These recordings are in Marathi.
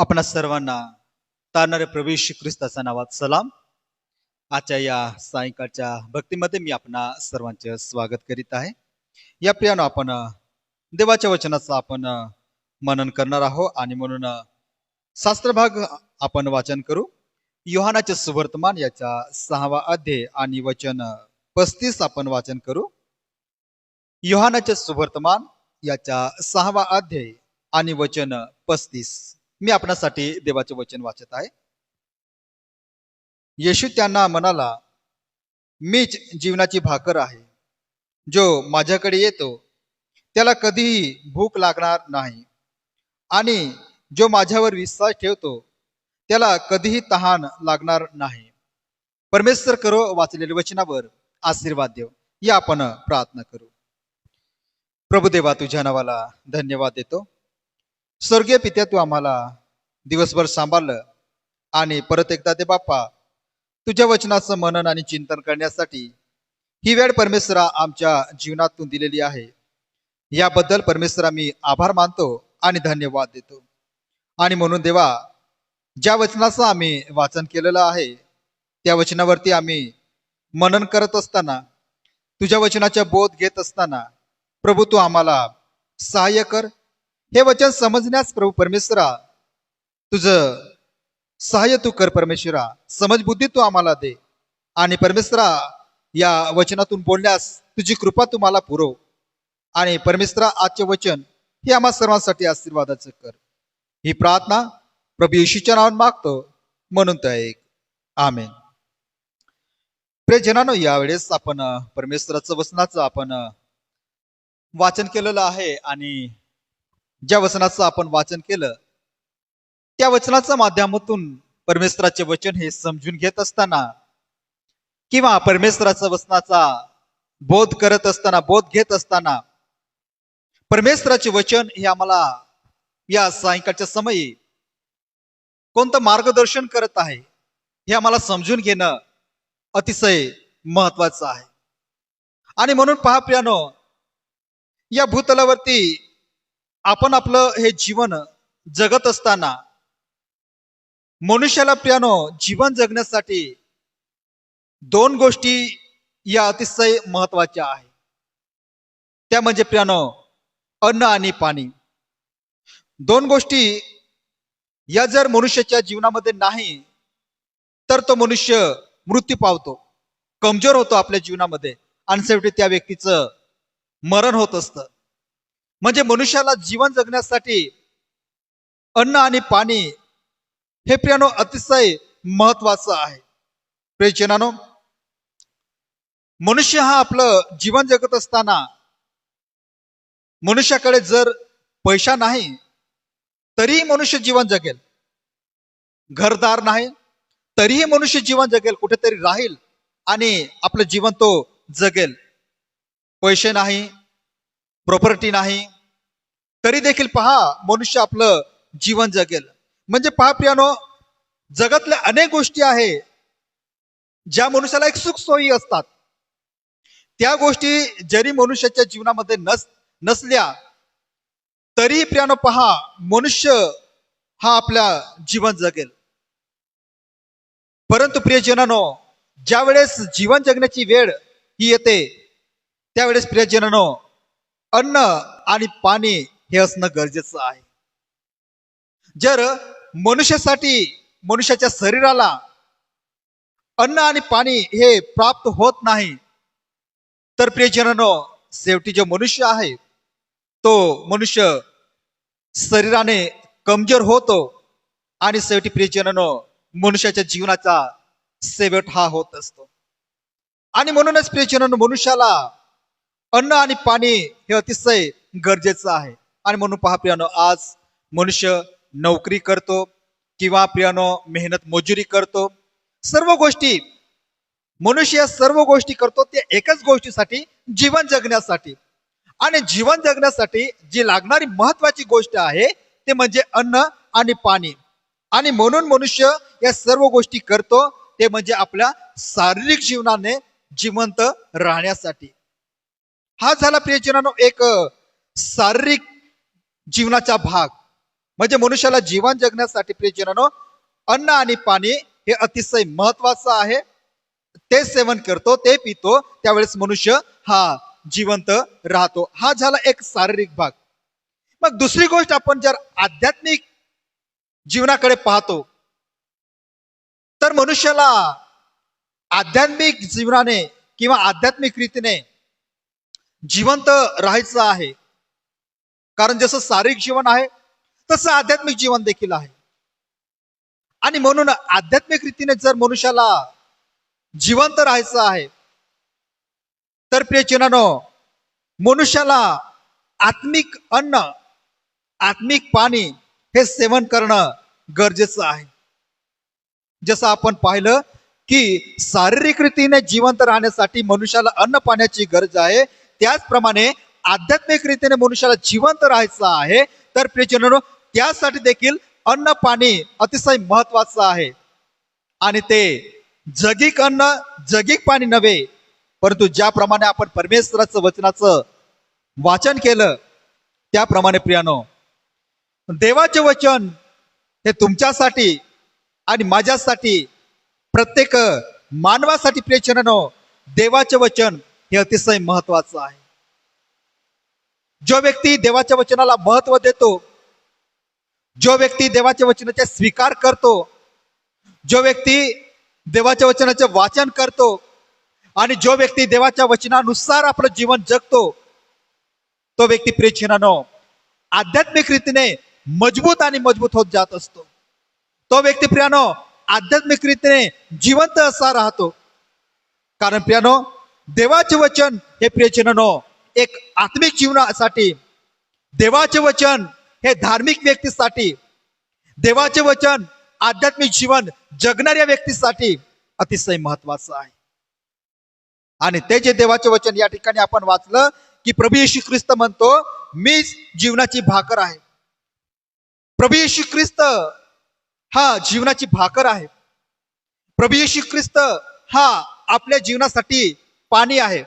आपणा सर्वांना तारणारे प्रवेश ख्रिस्ताचा नावात सलाम. आजच्या या सायंकाळच्या भक्तीमध्ये मी आपणा सर्वांचे स्वागत करीत आहे. या प्रियानं आपण देवाच्या वचनाचं आपण मनन करणार आहोत आणि म्हणून शास्त्रभाग आपण वाचन करू. योहानाचे सुवर्तमान याचा सहावा अध्याय आणि वचन पस्तीस आपण वाचन करू. योहानाचे सुवर्तमान याचा सहावा अध्याय आणि वचन पस्तीस. मी आपणासाठी देवाचे वचन वाचत आहे. येशू त्यांना म्हणाला मीच जीवनाची भाकर आहे जो माझ्याकडे येतो त्याला कधीही भूक लागणार नाही. आणि जो माझ्यावर विश्वास ठेवतो त्याला कधीही तहान लागणार नाही. परमेश्वर करो वाचलेल्या वचनावर आशीर्वाद देव या आपण प्रार्थना करू. प्रभुदेवा तुझ्या नावाला धन्यवाद देतो. स्वर्गीय पित्या तू आम्हाला दिवसभर सांभाळलं आणि परत एकदा ते बाप्पा तुझ्या वचनाचं मनन आणि चिंतन करण्यासाठी ही वेळ परमेश्वरा आमच्या जीवनातून दिलेली आहे. याबद्दल परमेश्वरा मी आभार मानतो आणि धन्यवाद देतो. आणि म्हणून देवा ज्या वचनाचं आम्ही वाचन केलेलं आहे त्या वचनावरती आम्ही मनन करत असताना तुझ्या वचनाचा बोध घेत असताना प्रभू तू आम्हाला सहाय्य कर हे वचन समजण्यास प्रभू परमेश्वरा तुझं सहाय्य तू कर परमेश्वरा. समजबुद्धी तू आम्हाला दे. आणि परमेश्वरा या वचनातून बोलण्यास तुझी कृपा तुम्हाला पुरव. आणि परमेश्वरा आजचे वचन हे आम्हा सर्वांसाठी आशीर्वादाचं कर. ही प्रार्थना प्रभू येशूच्या नावान मागतो. म्हणून तर एक. आमेन. प्रेजनानो यावेळेस आपण परमेश्वराचं वचनाचं आपण वाचन केलेलं आहे. आणि ज्या वचनाचं आपण वाचन केलं त्या वचनाच्या माध्यमातून परमेश्वराचे वचन हे समजून घेत असताना किंवा परमेश्वराचा वचनाचा बोध करत असताना बोध घेत असताना परमेश्वराचे वचन हे आम्हाला या सायंकाळच्या समयी कोणतं मार्गदर्शन करत आहे हे आम्हाला समजून घेणं अतिशय महत्वाचं आहे. आणि म्हणून पहा प्रियानो या भूतलावरती आपण आपलं हे जीवन जगत असताना मनुष्याला प्रियानो जीवन जगण्यासाठी दोन गोष्टी या अतिशय महत्त्वाच्या आहे त्या म्हणजे प्रियानो अन्न आणि पाणी. दोन गोष्टी या जर मनुष्याच्या जीवनामध्ये नाही तर तो मनुष्य मृत्यू पावतो कमजोर होतो आपल्या जीवनामध्ये आणि शेवटी त्या व्यक्तीचं मरण होत असतं. म्हणजे मनुष्याला जीवन जगण्यासाठी अन्न आणि पाणी हे प्रियानो अतिशय महत्वाचं आहे. प्रियजनानो मनुष्य हा आपलं जीवन जगत असताना मनुष्याकडे जर पैसा नाही तरीही मनुष्य जीवन जगेल. घरदार नाही तरीही मनुष्य जीवन जगेल कुठेतरी राहील आणि आपलं जीवन तो जगेल. पैसे नाही प्रॉपर्टी नाही. तरी देखील पहा मनुष्य आपलं जीवन जगेल. म्हणजे पहा प्रियानो जगातल्या अनेक गोष्टी आहे ज्या मनुष्याला एक सुख सोयी असतात. त्या गोष्टी जरी मनुष्याच्या जीवनामध्ये नस नसल्या तरी प्रियानो पहा मनुष्य हा आपल्या जीवन जगेल. परंतु प्रियजनानो ज्या वेळेस जीवन जगण्याची वेळ ही येते त्यावेळेस प्रियजनानो अन्न आणि पाणी हे असणं गरजेचं आहे. जर मनुष्यासाठी मनुष्याच्या शरीराला अन्न आणि पाणी हे प्राप्त होत नाही तर प्रियजनानो शेवटी जो मनुष्य आहे तो मनुष्य शरीराने कमजोर होतो आणि शेवटी प्रियजनानो मनुष्याच्या जीवनाचा शेवट हा होत असतो. आणि म्हणूनच प्रियजनानो मनुष्याला अन्न आणि पाणी हे अतिशय गरजेचं आहे. आणि म्हणून पहा प्रियानो आज मनुष्य नोकरी करतो किंवा प्रियानो मेहनत मजुरी करतो. सर्व गोष्टी मनुष्य या सर्व गोष्टी करतो ते एकच गोष्टीसाठी जीवन जगण्यासाठी. आणि जीवन जगण्यासाठी जी लागणारी महत्वाची गोष्ट आहे ते म्हणजे अन्न आणि पाणी. आणि म्हणून मनुष्य या सर्व गोष्टी करतो ते म्हणजे आपल्या शारीरिक जीवनाने जिवंत राहण्यासाठी. हा झाला प्रियजनानो एक शारीरिक जीवनाचा भाग. म्हणजे मनुष्याला जीवन जगण्यासाठी प्रियजनानो अन्न आणि पाणी हे अतिशय महत्वाचं आहे. ते सेवन करतो ते पितो त्यावेळेस मनुष्य हा जिवंत राहतो. हा झाला एक शारीरिक भाग. मग दुसरी गोष्ट आपण जर आध्यात्मिक जीवनाकडे पाहतो तर मनुष्याला आध्यात्मिक जीवनाने किंवा आध्यात्मिक रीतीने जिवंत राहायचं आहे. कारण जसं शारीरिक जीवन आहे तसं आध्यात्मिक जीवन देखील आहे. आणि म्हणून आध्यात्मिक रीतीने जर मनुष्याला जिवंत राहायचं आहे तर प्रियचिनानो मनुष्याला आत्मिक अन्न आत्मिक पाणी हे सेवन करणं गरजेचं आहे. जसं आपण पाहिलं की शारीरिक रीतीने जिवंत राहण्यासाठी मनुष्याला अन्न पाण्याची गरज आहे त्याचप्रमाणे आध्यात्मिक रीतीने मनुष्याला जिवंत राहायचं आहे तर प्रियजनांनो त्यासाठी देखील अन्न पाणी अतिशय महत्वाचं आहे. आणि ते जगिक अन्न जगिक पाणी नव्हे परंतु ज्याप्रमाणे आपण परमेश्वराचं वचनाचं वाचन केलं त्याप्रमाणे प्रियानो देवाचे वचन हे तुमच्यासाठी आणि माझ्यासाठी प्रत्येक मानवासाठी प्रियजनांनो देवाचे वचन हे अतिशय महत्वाचं आहे. जो व्यक्ती देवाच्या वचनाला महत्त्व देतो जो व्यक्ती देवाच्या वचनाचे स्वीकार करतो जो व्यक्ती देवाच्या वचनाचे वाचन करतो आणि जो व्यक्ती देवाच्या वचनानुसार आपलं जीवन जगतो तो व्यक्ती प्रेक्षणानो आध्यात्मिक रीतीने मजबूत आणि मजबूत होत जात असतो. तो व्यक्ती प्रियानो आध्यात्मिक रीतीने जिवंत असा राहतो. कारण प्रियानो देवाचे वचन हे प्रियजनानो एक आत्मिक जीवनासाठी देवाचे वचन हे धार्मिक व्यक्तीसाठी देवाचे वचन आध्यात्मिक जीवन जगणाऱ्या व्यक्तीसाठी अतिशय महत्वाचं आहे. आणि ते जे देवाचे वचन या ठिकाणी आपण वाचलं की प्रभू येशू ख्रिस्त म्हणतो मीच जीवनाची भाकर आहे. प्रभू येशू ख्रिस्त हा जीवनाची भाकर आहे. प्रभू येशू ख्रिस्त हा आपल्या जीवनासाठी पाणी आहे.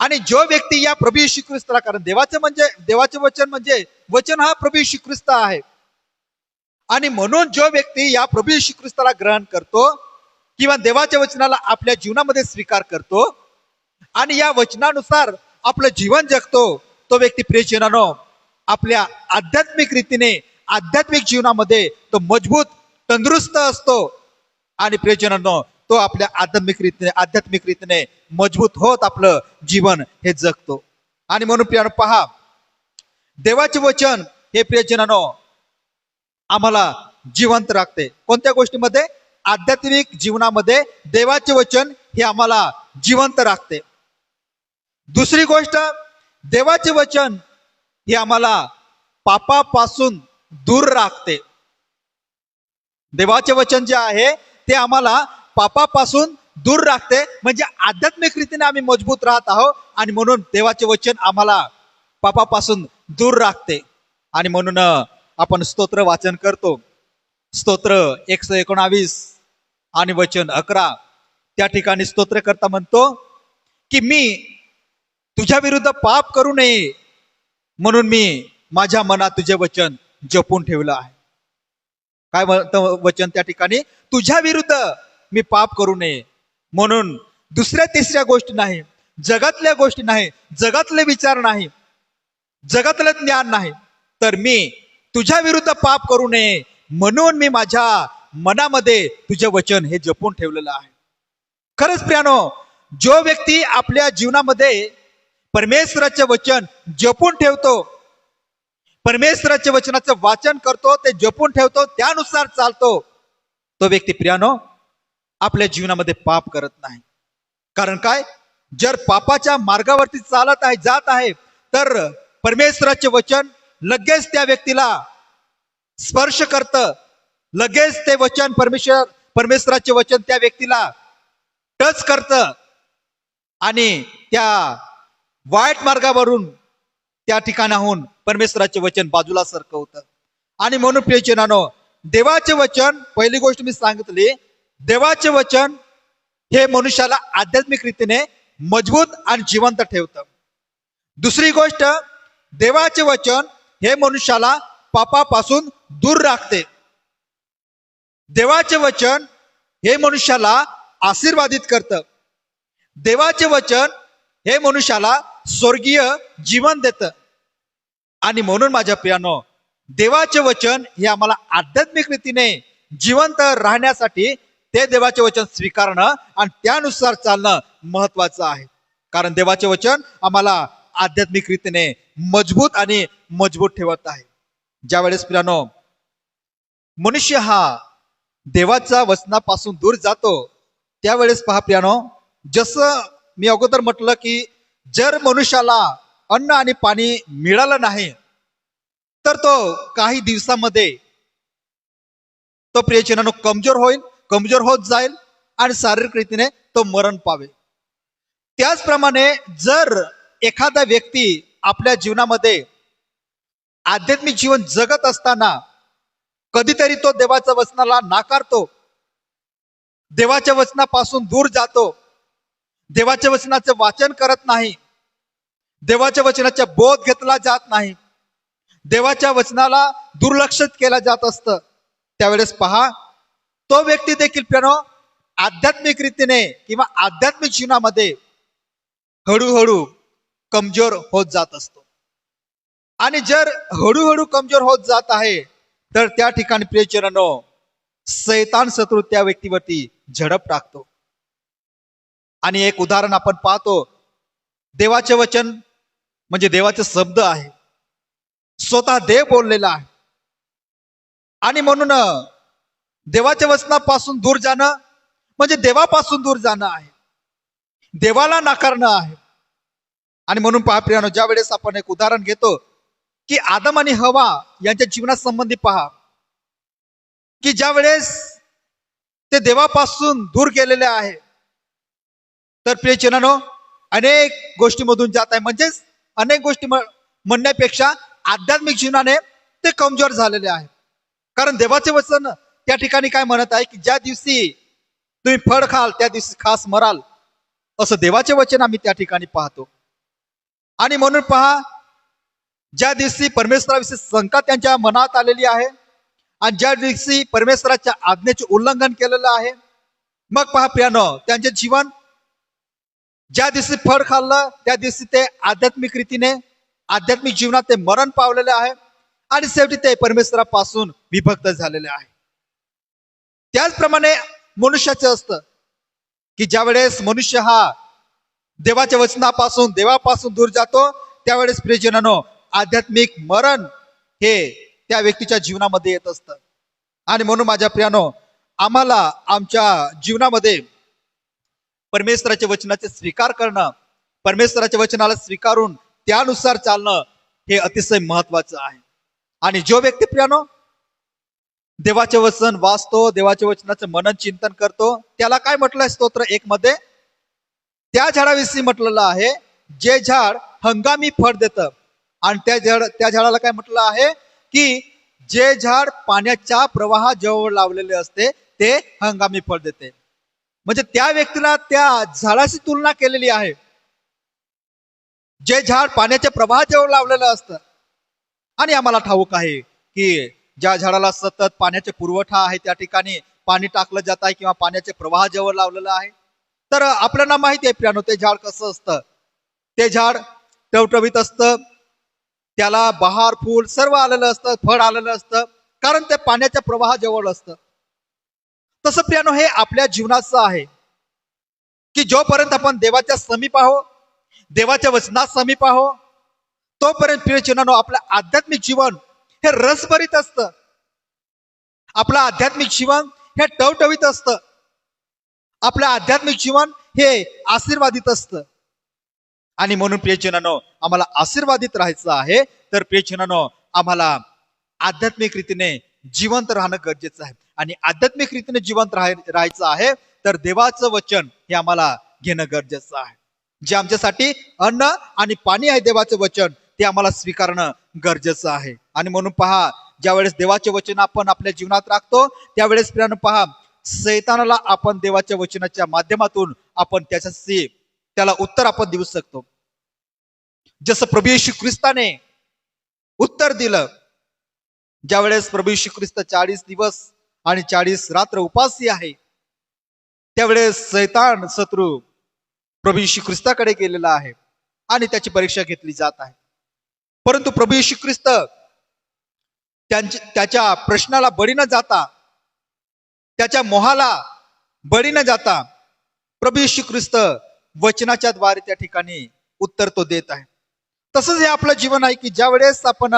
आणि जो व्यक्ती या प्रभू श्री ख्रिस्ताला कारण देवाचं म्हणजे देवाचे वचन म्हणजे वचन हा प्रभू श्री ख्रिस्त आहे. आणि म्हणून जो व्यक्ती या प्रभू श्री ख्रिस्ताला ग्रहण करतो किंवा देवाच्या वचनाला आपल्या जीवनामध्ये स्वीकार करतो आणि या वचनानुसार आपलं जीवन जगतो तो व्यक्ती प्रियजनानो आपल्या आध्यात्मिक रीतीने आध्यात्मिक जीवनामध्ये तो मजबूत तंदुरुस्त असतो. आणि प्रियजनांनो तो आपल्या आध्यात्मिक रीतीने आध्यात्मिक रीतीने मजबूत होत आपलं जीवन हे जगतो. आणि म्हणून प्रियानो पहा देवाचे वचन हे प्रियजनानो आम्हाला जिवंत राखते. कोणत्या गोष्टीमध्ये? आध्यात्मिक जीवनामध्ये देवाचे वचन हे आम्हाला जिवंत राखते. दुसरी गोष्ट देवाचे वचन हे आम्हाला पापापासून दूर राखते. देवाचे वचन जे आहे ते आम्हाला पापापासून दूर राखते. म्हणजे आध्यात्मिक रीतीने आम्ही मजबूत राहत आहोत आणि म्हणून देवाचे वचन आम्हाला पापापासून दूर राखते. आणि म्हणून आपण स्तोत्र वाचन करतो. स्तोत्र एकशे एकोणावीस आणि वचन अकरा. त्या ठिकाणी स्तोत्र करता म्हणतो की मी तुझ्या विरुद्ध पाप करू नये. म्हणून मी माझ्या मनात तुझे वचन जपून ठेवलं आहे. काय म्हणतं वचन त्या ठिकाणी? तुझ्या विरुद्ध मी पाप करू नये. म्हणून दुसऱ्या तिसऱ्या गोष्टी नाही. जगातल्या गोष्टी नाही. जगातले विचार नाही. जगातलं ज्ञान नाही. तर मी तुझ्या विरुद्ध पाप करू नये. म्हणून मी माझ्या मनामध्ये तुझे वचन हे जपून ठेवलेलं आहे. खरंच प्रियानो जो व्यक्ती आपल्या जीवनामध्ये परमेश्वराचे वचन जपून ठेवतो परमेश्वराच्या वचनाचं वाचन करतो ते जपून ठेवतो त्यानुसार चालतो. तो व्यक्ती प्रियानो आपल्या जीवनामध्ये पाप करत नाही. कारण काय? जर पापाच्या मार्गावरती चालत आहे जात आहे तर परमेश्वराचे वचन लगेच त्या व्यक्तीला स्पर्श करत. लगेच ते वचन परमेश्वर परमेश्वराचे वचन त्या व्यक्तीला टच करत. आणि त्या वाईट मार्गावरून त्या ठिकाणाहून परमेश्वराचे वचन बाजूला सरकवतं. आणि म्हणून प्रियचनानो देवाचे वचन पहिली गोष्ट मी सांगितली देवाचे वचन हे मनुष्याला आध्यात्मिक रीतीने मजबूत आणि जिवंत ठेवतं. दुसरी गोष्ट देवाचे वचन हे मनुष्याला पापापासून दूर राखते. देवाचे वचन हे मनुष्याला आशीर्वादित करतं. देवाचे वचन हे मनुष्याला स्वर्गीय जीवन देतं. आणि म्हणून माझ्या प्रियानो देवाचे वचन हे आम्हाला आध्यात्मिक रीतीने जिवंत राहण्यासाठी ते देवाचे वचन स्वीकारणं आणि त्यानुसार चालणं महत्वाचं आहे. कारण देवाचे वचन आम्हाला आध्यात्मिक रीतीने मजबूत आणि मजबूत ठेवत आहे. ज्यावेळेस प्रियानो मनुष्य हा देवाच्या वचनापासून दूर जातो त्यावेळेस पहा प्रियानो जसं मी अगोदर म्हटलं की जर मनुष्याला अन्न आणि पाणी मिळालं नाही तर तो काही दिवसामध्ये तो प्रियचनानो कमजोर होईल कमजोर होत जाईल आणि शारीरिक रीतीने तो मरण पावेल त्याचप्रमाणे जर एखादा व्यक्ती आपल्या जीवनामध्ये आध्यात्मिक जीवन जगत असताना कधीतरी तो देवाच्या वचनाला नाकारतो देवाच्या वचनापासून दूर जातो देवाच्या वचनाचे वाचन करत नाही देवाच्या वचनाचा बोध घेतला जात नाही देवाच्या वचनाला दुर्लक्षित केला जात असतं त्यावेळेस पहा तो व्यक्ती देखील प्रणो आध्यात्मिक रीतीने किंवा आध्यात्मिक जीवनामध्ये हळूहळू कमजोर होत जात असतो. आणि जर हळूहळू कमजोर होत जात आहे तर त्या ठिकाणी प्रियचरनो सैतान शत्रू त्या व्यक्तीवरती झडप टाकतो. आणि एक उदाहरण आपण पाहतो देवाचे वचन म्हणजे देवाचे शब्द आहे. स्वतः देव बोललेला आहे. आणि म्हणून देवाच्या वचनापासून दूर जाणं म्हणजे देवापासून दूर जाणं आहे. देवाला नाकारणं आहे. आणि म्हणून पहा प्रियानो ज्या वेळेस आपण एक उदाहरण घेतो की आदम आणि हवा यांच्या जीवनासंबंधी पहा की ज्या वेळेस ते देवापासून दूर गेलेले आहे तर प्रियचनानो अनेक गोष्टीमधून जात आहे. म्हणजेच अनेक गोष्टी म्हणण्यापेक्षा आध्यात्मिक जीवनाने ते कमजोर झालेले आहे. कारण देवाचे वचन त्या ठिकाणी काय म्हणत आहे की ज्या दिवशी तुम्ही फळ खाल त्या दिवशी खास मराल. असं देवाचे वचन आम्ही त्या ठिकाणी पाहतो. आणि म्हणून पहा ज्या दिवशी परमेश्वराविषयी शंका त्यांच्या मनात आलेली आहे आणि ज्या दिवशी परमेश्वराच्या आज्ञेचे उल्लंघन केलेलं आहे मग पहा प्रियानो त्यांचे जीवन ज्या दिवशी फळ खाल्लं त्या दिवशी ते आध्यात्मिक रीतीने आध्यात्मिक जीवनात ते मरण पावलेले आहे आणि शेवटी ते परमेश्वरापासून विभक्त झालेले आहे. त्याचप्रमाणे मनुष्याचं असतं की ज्या वेळेस मनुष्य हा देवाच्या वचनापासून देवापासून दूर जातो त्यावेळेस प्रियजनानो आध्यात्मिक मरण हे त्या व्यक्तीच्या जीवनामध्ये येत असतं. आणि म्हणून माझ्या प्रियानो आम्हाला आमच्या जीवनामध्ये परमेश्वराच्या वचनाचे स्वीकार करणं परमेश्वराच्या वचनाला स्वीकारून त्यानुसार चालणं हे अतिशय महत्वाचं आहे. आणि जो व्यक्ती प्रियानो देवाचे वचन वाचतो देवाच्या वचनाचं मनन चिंतन करतो. त्याला काय म्हटलंय स्तोत्र एक मध्ये? त्या झाडाविषयी म्हटलेलं आहे जे झाड हंगामी फळ देतं. आणि त्या झाड त्या झाडाला काय म्हटलं आहे? की जे झाड पाण्याच्या प्रवाहाजवळ लावलेले असते ते हंगामी फळ देते. म्हणजे त्या व्यक्तीला त्या झाडाशी तुलना केलेली आहे. जे झाड पाण्याच्या प्रवाहाजवळ लावलेलं असतं. आणि आम्हाला ठाऊक आहे की ज्या झाडाला सतत पाण्याचे पुरवठा आहे त्या ठिकाणी पाणी टाकलं जात आहे किंवा पाण्याचे प्रवाह जवळ लावलेलं आहे. तर आपल्याला माहिती आहे प्रियानो ते झाड कसं असतं? ते झाड टवटवीत असतं त्याला बहार फूल सर्व आलेलं असतं फळ आलेलं असतं कारण ते पाण्याच्या प्रवाहाजवळ असतं. तसं प्रियानो हे आपल्या जीवनाचं आहे. की जोपर्यंत आपण देवाच्या समीप आहो देवाच्या वचनात समीप आहो तोपर्यंत प्रियचनानो आपलं आध्यात्मिक जीवन हे रसभरीत असतं. आपलं आध्यात्मिक जीवन हे टवटवीत असतं. आपलं आध्यात्मिक जीवन हे आशीर्वादित असतं. आणि म्हणून प्रियजनानो आम्हाला आशीर्वादित राहायचं आहे. तर प्रियजनानो आम्हाला आध्यात्मिक रीतीने जिवंत राहणं गरजेचं आहे. आणि आध्यात्मिक रीतीने जिवंत राहाय राहायचं आहे तर देवाचं वचन हे आम्हाला घेणं गरजेचं आहे. जे आमच्यासाठी अन्न आणि पाणी आहे देवाचं वचन ते आम्हाला स्वीकारणं गरजेचं आहे. आणि म्हणून पहा ज्यावेळेस देवाचे वचन आपण आपल्या जीवनात राखतो त्यावेळेस प्रियानं पहा सैतानाला आपण देवाच्या वचनाच्या माध्यमातून आपण त्याच्याशी त्याला उत्तर आपण देऊ शकतो. जसं प्रभू येशू ख्रिस्ताने उत्तर दिलं ज्यावेळेस प्रभू यीशू ख्रिस्त चाळीस दिवस आणि चाळीस रात्र उपासी आहे त्यावेळेस सैतान शत्रू प्रभू यीशू ख्रिस्ताकडे गेलेला आहे आणि त्याची परीक्षा घेतली जात आहे. परंतु प्रभू श्री ख्रिस्त त्यांच्या त्याच्या प्रश्नाला बळी न जाता त्याच्या मोहाला बळी न जाता प्रभू श्री ख्रिस्त वचनाच्या द्वारे त्या ठिकाणी उत्तर तो देत आहे. तसंच हे आपलं जीवन आहे की ज्या वेळेस आपण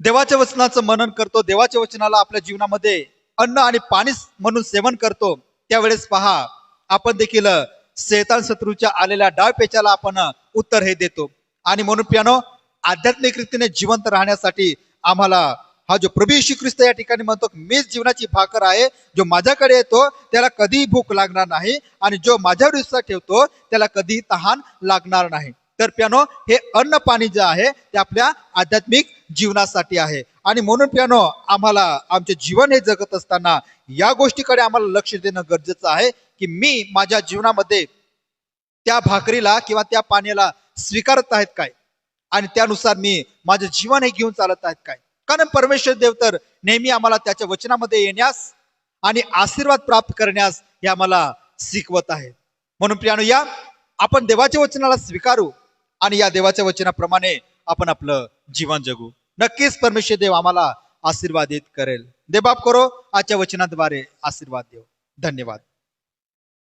देवाच्या वचनाचं मनन करतो देवाच्या वचनाला आपल्या जीवनामध्ये अन्न आणि पाणी म्हणून सेवन करतो त्यावेळेस पहा आपण देखील अं, शैतान शत्रूच्या आलेल्या डाव पेचाला आपण उत्तर हे देतो. आणि म्हणून पियानो आध्यात्मिक रीतीने जिवंत राहण्यासाठी आम्हाला हा जो प्रभू श्री ख्रिस्त या ठिकाणी म्हणतो मीच जीवनाची भाकर आहे. जो माझ्याकडे येतो त्याला कधीही भूक लागणार नाही. आणि जो माझ्यावर विश्वास ठेवतो त्याला कधीही तहान लागणार नाही. तर पियानो हे अन्न पाणी जे आहे ते आपल्या आध्यात्मिक जीवनासाठी आहे. आणि म्हणून पियानो आम्हाला आमचे जीवन हे जगत असताना या गोष्टीकडे आम्हाला लक्ष देणं गरजेचं आहे की मी माझ्या जीवनामध्ये त्या भाकरीला किंवा त्या पाण्याला स्वीकारत आहेत काय? आणि त्यानुसार मी माझं जीवन हे घेऊन चालत आहेत काय? कारण परमेश्वर देव तर नेहमी आम्हाला त्याच्या वचनामध्ये येण्यास आणि आशीर्वाद प्राप्त करण्यास हे आम्हाला शिकवत आहे म्हणून प्रियानो या आपण देवाच्या वचनाला स्वीकारू आणि या देवाच्या वचनाप्रमाणे आपण आपलं जीवन जगू. नक्कीच परमेश्वर देव आम्हाला आशीर्वादित करेल. देबाप करो आजच्या वचनाद्वारे आशीर्वाद देव. धन्यवाद.